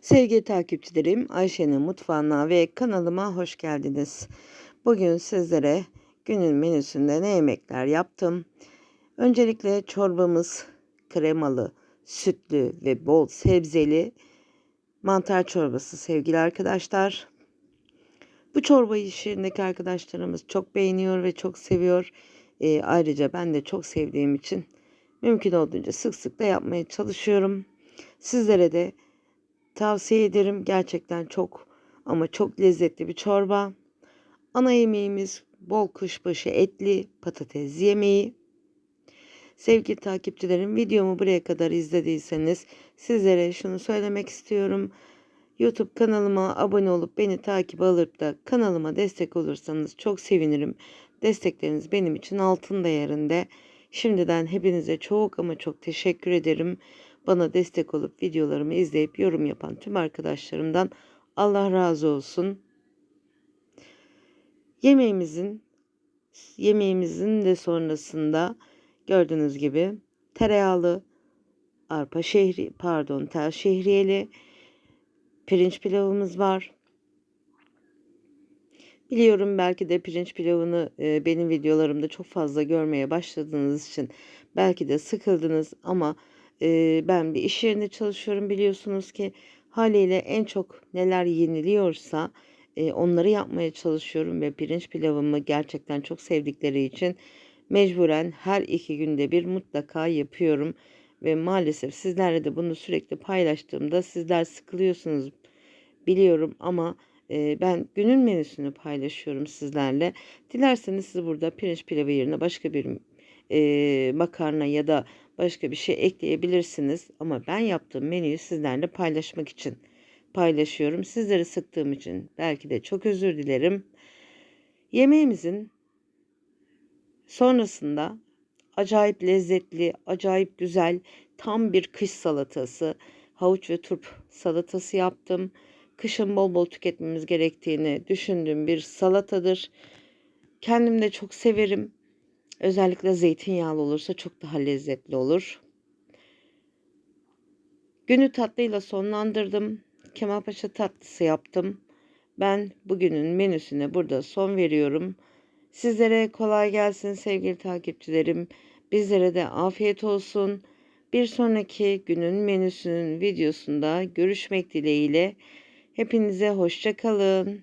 Sevgili takipçilerim, Ayşe'nin mutfağına ve kanalıma hoş geldiniz. Bugün sizlere günün menüsünde ne yemekler yaptım. Öncelikle çorbamız kremalı, sütlü ve bol sebzeli mantar çorbası sevgili arkadaşlar. Bu çorbayı iş arkadaşlarımız çok beğeniyor ve çok seviyor. Ee, ayrıca ben de çok sevdiğim için mümkün olduğunca sık sık da yapmaya çalışıyorum. Sizlere de Tavsiye ederim. Gerçekten çok ama çok lezzetli bir çorba. Ana yemeğimiz bol kuşbaşı etli patates yemeği. Sevgili takipçilerim videomu buraya kadar izlediyseniz sizlere şunu söylemek istiyorum. YouTube kanalıma abone olup beni takip alıp da kanalıma destek olursanız çok sevinirim. Destekleriniz benim için altın değerinde. Şimdiden hepinize çok ama çok teşekkür ederim. Bana destek olup videolarımı izleyip yorum yapan tüm arkadaşlarımdan Allah razı olsun. Yemeğimizin yemeğimizin de sonrasında gördüğünüz gibi tereyağlı arpa şehri pardon tel şehriyeli pirinç pilavımız var. Biliyorum belki de pirinç pilavını e, benim videolarımda çok fazla görmeye başladığınız için belki de sıkıldınız ama ben bir iş yerinde çalışıyorum biliyorsunuz ki haliyle en çok neler yeniliyorsa onları yapmaya çalışıyorum ve pirinç pilavımı gerçekten çok sevdikleri için mecburen her iki günde bir mutlaka yapıyorum ve maalesef sizlerle de bunu sürekli paylaştığımda sizler sıkılıyorsunuz biliyorum ama ben günün menüsünü paylaşıyorum sizlerle. Dilerseniz siz burada pirinç pilavı yerine başka bir makarna ya da başka bir şey ekleyebilirsiniz. Ama ben yaptığım menüyü sizlerle paylaşmak için paylaşıyorum. Sizleri sıktığım için belki de çok özür dilerim. Yemeğimizin sonrasında acayip lezzetli, acayip güzel tam bir kış salatası, havuç ve turp salatası yaptım. Kışın bol bol tüketmemiz gerektiğini düşündüğüm bir salatadır. Kendim de çok severim. Özellikle zeytinyağlı olursa çok daha lezzetli olur. Günü tatlıyla sonlandırdım. Kemalpaşa tatlısı yaptım. Ben bugünün menüsüne burada son veriyorum. Sizlere kolay gelsin sevgili takipçilerim. Bizlere de afiyet olsun. Bir sonraki günün menüsünün videosunda görüşmek dileğiyle. Hepinize hoşça kalın.